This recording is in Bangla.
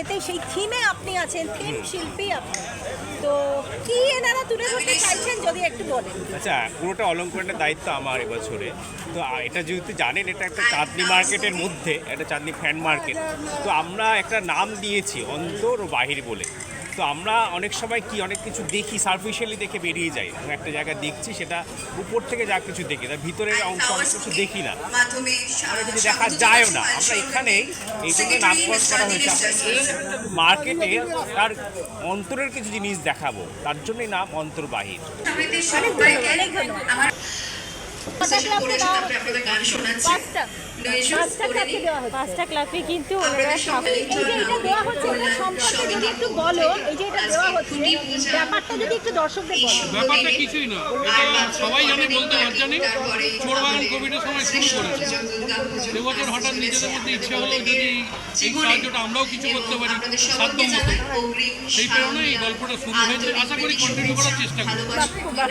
এতে সেই থিমে আপনি আছেন থিম শিল্পী আপনি। তো কি এনারা তুলে ধরতে চাইছেন যদি একটু বলেন? আচ্ছা পুরোটা অলঙ্করণের দায়িত্ব আমার এবছরে। তো এটা যেহেতু জানেন এটা একটা চাঁদনি হ্যাঁ, মার্কেটের মধ্যে একটা চাঁদনি ফ্যান মার্কেট তো আমরা একটা নাম দিয়েছি অন্তর ও বাহির বলে। তো আমরা অনেক সময় কি অনেক কিছু দেখি সার্ফিশিয়ালি দেখে বেরিয়ে যাই একটা জায়গা দেখছি সেটা উপর থেকে যা কিছু দেখি তার ভিতরের অংশ অনেক কিছু দেখি না আমরা কিন্তু দেখা যায়ও না আমরা এখানেই এই জন্য নামকরণ করা হয়েছে এই মার্কেটে তার অন্তরের কিছু জিনিস দেখাবো তার জন্যই নাম অন্তর্বাহির পাঁচটা কিন্তু সব- এই যে এটা দেওয়া হচ্ছে এটা একটু বলো এই যে এটা দেওয়া হচ্ছে ব্যাপারটা যদি একটু দর্শকদের বলো। ব্যাপারটা কিছুই না। এটা সবাই জানে বলতে পারজানি চোরবাগান কোভিডের সময় শুরু করেছে। এবছর হঠাৎ নিজেদের মধ্যে ইচ্ছে হলো যদি এই সাহায্যটা আমরাও কিছু করতে পারি সাধ্য মতো। সেই প্রেরণায় এই গল্পটা শুরু হয়েছে। আশা করি কন্টিনিউ করার চেষ্টা করব। বাহ।